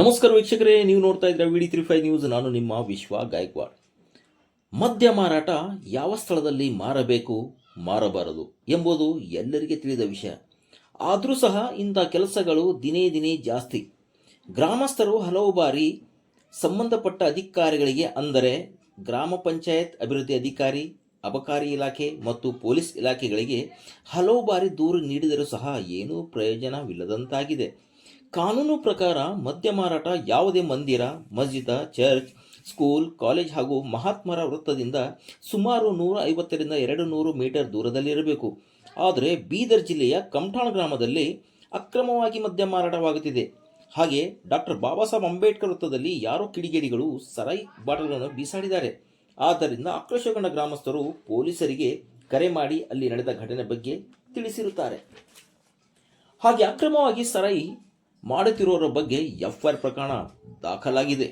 ನಮಸ್ಕಾರ ವೀಕ್ಷಕರೇ, ನೀವು ನೋಡ್ತಾ ಇದ್ರೆ ವಿಡಿ ತ್ರೀ ಫೈವ್ ನ್ಯೂಸ್ ನಾನು ನಿಮ್ಮ ವಿಶ್ವ ಗಾಯಕ್ವಾಡ್. ಮದ್ಯ ಮಾರಾಟ ಯಾವ ಸ್ಥಳದಲ್ಲಿ ಮಾರಬೇಕು, ಮಾರಬಾರದು ಎಂಬುದು ಎಲ್ಲರಿಗೆ ತಿಳಿದ ವಿಷಯ. ಆದರೂ ಸಹ ಇಂಥ ಕೆಲಸಗಳು ದಿನೇ ದಿನೇ ಜಾಸ್ತಿ. ಗ್ರಾಮಸ್ಥರು ಹಲವು ಬಾರಿ ಸಂಬಂಧಪಟ್ಟ ಅಧಿಕಾರಿಗಳಿಗೆ ಅಂದರೆ ಗ್ರಾಮ ಪಂಚಾಯತ್ ಅಭಿವೃದ್ಧಿ ಅಧಿಕಾರಿ, ಅಬಕಾರಿ ಇಲಾಖೆ ಮತ್ತು ಪೊಲೀಸ್ ಇಲಾಖೆಗಳಿಗೆ ಹಲವು ಬಾರಿ ದೂರು ನೀಡಿದರೂ ಸಹ ಏನೂ ಪ್ರಯೋಜನವಿಲ್ಲದಂತಾಗಿದೆ. ಕಾನೂನು ಪ್ರಕಾರ ಮದ್ಯ ಮಾರಾಟ ಯಾವುದೇ ಮಂದಿರ, ಮಸ್ಜಿದ, ಚರ್ಚ್, ಸ್ಕೂಲ್, ಕಾಲೇಜ್ ಹಾಗೂ ಮಹಾತ್ಮರ ವೃತ್ತದಿಂದ ಸುಮಾರು ನೂರ ಐವತ್ತರಿಂದ ಎರಡು ನೂರು ಮೀಟರ್ ದೂರದಲ್ಲಿರಬೇಕು. ಆದರೆ ಬೀದರ್ ಜಿಲ್ಲೆಯ ಕಮಠಾಣ ಗ್ರಾಮದಲ್ಲಿ ಅಕ್ರಮವಾಗಿ ಮದ್ಯ ಮಾರಾಟವಾಗುತ್ತಿದೆ. ಹಾಗೆ ಡಾಕ್ಟರ್ ಬಾಬಾ ಸಾಹೇಬ್ ಅಂಬೇಡ್ಕರ್ ವೃತ್ತದಲ್ಲಿ ಯಾರೋ ಕಿಡಿಗೇಡಿಗಳು ಸರಾಯಿ ಬಾಟಲ್ಗಳನ್ನು ಬೀಸಾಡಿದ್ದಾರೆ. ಆದ್ದರಿಂದ ಆಕ್ರೋಶಗೊಂಡ ಗ್ರಾಮಸ್ಥರು ಪೊಲೀಸರಿಗೆ ಕರೆ ಮಾಡಿ ಅಲ್ಲಿ ನಡೆದ ಘಟನೆ ಬಗ್ಗೆ ತಿಳಿಸಿರುತ್ತಾರೆ. ಹಾಗೆ ಅಕ್ರಮವಾಗಿ ಸರಾಯಿ ಮಾಡುತ್ತಿರುವವರ ಬಗ್ಗೆ ಎಫ್ಐಆರ್ ಪ್ರಕರಣ ದಾಖಲಾಗಿದೆ.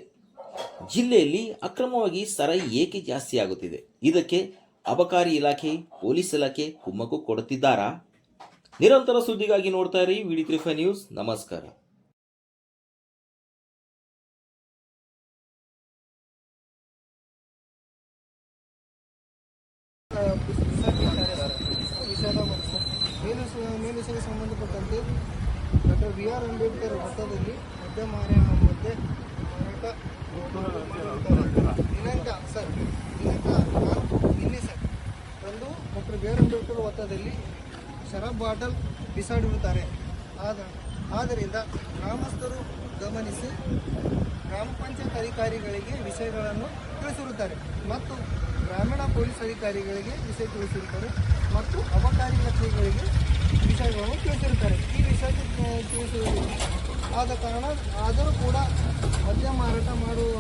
ಜಿಲ್ಲೆಯಲ್ಲಿ ಅಕ್ರಮವಾಗಿ ಸರೈ ಏಕೆ ಜಾಸ್ತಿ ಆಗುತ್ತಿದೆ? ಇದಕ್ಕೆ ಅಬಕಾರಿ ಇಲಾಖೆ, ಪೊಲೀಸ್ ಇಲಾಖೆ ಕುಮ್ಮಕ್ಕು ಕೊಡುತ್ತಿದ್ದಾರಾ? ನಿರಂತರ ಸುದ್ದಿಗಾಗಿ ನೋಡ್ತಾ ಇರಿ ವಿಡಿ ತ್ರೀ ಫೈವ್ ನ್ಯೂಸ್. ನಮಸ್ಕಾರ. ಸಂಬಂಧಪಟ್ಟಂತೆ ಡಾಕ್ಟರ್ ಬಿ ಆರ್ ಅಂಬೇಡ್ಕರ್ ವೃತ್ತದಲ್ಲಿ ಮದ್ಯ ಮಾರಾಟ ಮಧ್ಯೆ ದಿನಾಂಕ, ಸರ್, ದಿನಾಂಕ ನಿನ್ನೆ, ಸರ್ ಒಂದು ಡಾಕ್ಟರ್ ಬಿ ಆರ್ ಅಂಬೇಡ್ಕರ್ ವೃತ್ತದಲ್ಲಿ ಶರಾಬ್ ಬಾಟಲ್ ಬಿಸಾಡಿರುತ್ತಾರೆ ಆದ, ಆದ್ದರಿಂದ ಗ್ರಾಮಸ್ಥರು ಗಮನಿಸಿ ಗ್ರಾಮ ಪಂಚಾಯತ್ ಅಧಿಕಾರಿಗಳಿಗೆ ವಿಷಯಗಳನ್ನು ತಿಳಿಸಿರುತ್ತಾರೆ ಮತ್ತು ಗ್ರಾಮೀಣ ಪೊಲೀಸ್ ಅಧಿಕಾರಿಗಳಿಗೆ ವಿಷಯ ತಿಳಿಸಿರುತ್ತಾರೆ ಮತ್ತು ಅಬಕಾರಿ ಕಚೇರಿಗಳಿಗೆ ವಿಷಯಗಳನ್ನು ತಿಳಿಸಿರುತ್ತಾರೆ. ವಿಷಯ ತಿಳಿಸುವುದಿಲ್ಲ ಆದ ಕಾರಣ ಆದರೂ ಕೂಡ ಮದ್ಯ ಮಾರಾಟ ಮಾಡುವ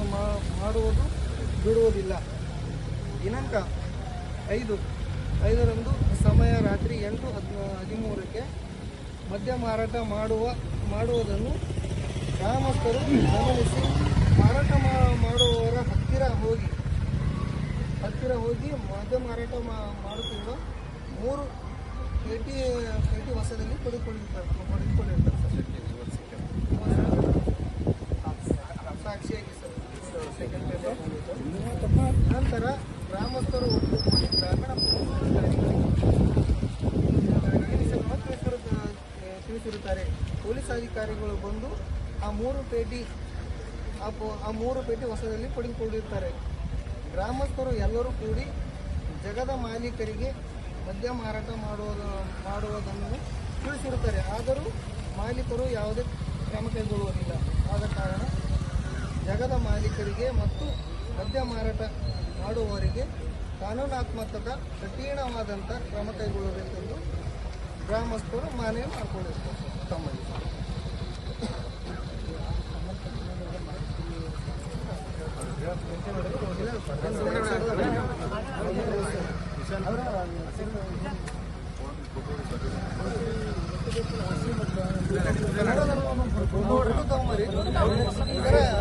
ಮಾಡುವುದು ಬಿಡುವುದಿಲ್ಲ. ದಿನಾಂಕ ಐದು. ಐದರಂದು ಸಮಯ ರಾತ್ರಿ ಎಂಟು ಹದ್ ಹದಿಮೂರಕ್ಕೆ ಮದ್ಯ ಮಾರಾಟ ಮಾಡುವ, ಮಾಡುವುದನ್ನು ಗ್ರಾಮಸ್ಥರು ಗಮನಿಸಿ ಮಾರಾಟ ಮಾಡುವವರ ಹತ್ತಿರ ಹೋಗಿ ಹತ್ತಿರ ಹೋಗಿ ಮದ್ಯ ಮಾರಾಟ ಮಾಡುತ್ತಿರುವ ಮೂರು ಪೇಟಿ ಪೇಟಿ ವಸದಲ್ಲಿ ಪಡೆದುಕೊಂಡಿರ್ತಾರೆ ಪಡೆದುಕೊಂಡಿರ್ತಾರೆ ಸರ್. ಸಾಕ್ಷಿಯಾಗಿ ಸರ್. ಸೆಕೆಂಡ್ ಪೇಪರ್ ನಂತರ ಗ್ರಾಮಸ್ಥರು ಒಟ್ಟುಗೂಡಿ ಗ್ರಾಮೀಣ ಪೊಲೀಸರನ್ನು ತಿಳಿಸಿರುತ್ತ- ತಿಳಿಸಿರುತ್ತಾರೆ. ಪೊಲೀಸ್ ಅಧಿಕಾರಿಗಳು ಬಂದು ಆ ಮೂರು ಪೇಟಿ, ಆ ಮೂರು ಪೇಟಿ ಹೊಸದಲ್ಲಿ ಪಡೆದುಕೊಂಡಿರ್ತಾರೆ ಗ್ರಾಮಸ್ಥರು ಎಲ್ಲರೂ ಕೂಡಿ ಜಗದ ಮಾಲೀಕರಿಗೆ ಮದ್ಯ ಮಾರಾಟ ಮಾಡುವುದು ಮಾಡುವುದನ್ನು ತಿಳಿಸಿರುತ್ತಾರೆ. ಆದರೂ ಮಾಲೀಕರು ಯಾವುದೇ ಕ್ರಮ ಕೈಗೊಳ್ಳುವುದಿಲ್ಲ. ಆದ ಕಾರಣ ಜಗದ ಮಾಲೀಕರಿಗೆ ಮತ್ತು ಮದ್ಯ ಮಾರಾಟ ಮಾಡುವವರಿಗೆ ಕಾನೂನಾತ್ಮಕ ಕಠಿಣವಾದಂಥ ಕ್ರಮ ಕೈಗೊಳ್ಳಬೇಕೆಂದು ಗ್ರಾಮಸ್ಥರು ಮನವಿ ಮಾಡಿಕೊಂಡಿರ್ತಾರೆ ತಮ್ಮಲ್ಲಿ. ಕನ್ನಡದ ತಗೊಂಬರಿ. ಇದರ-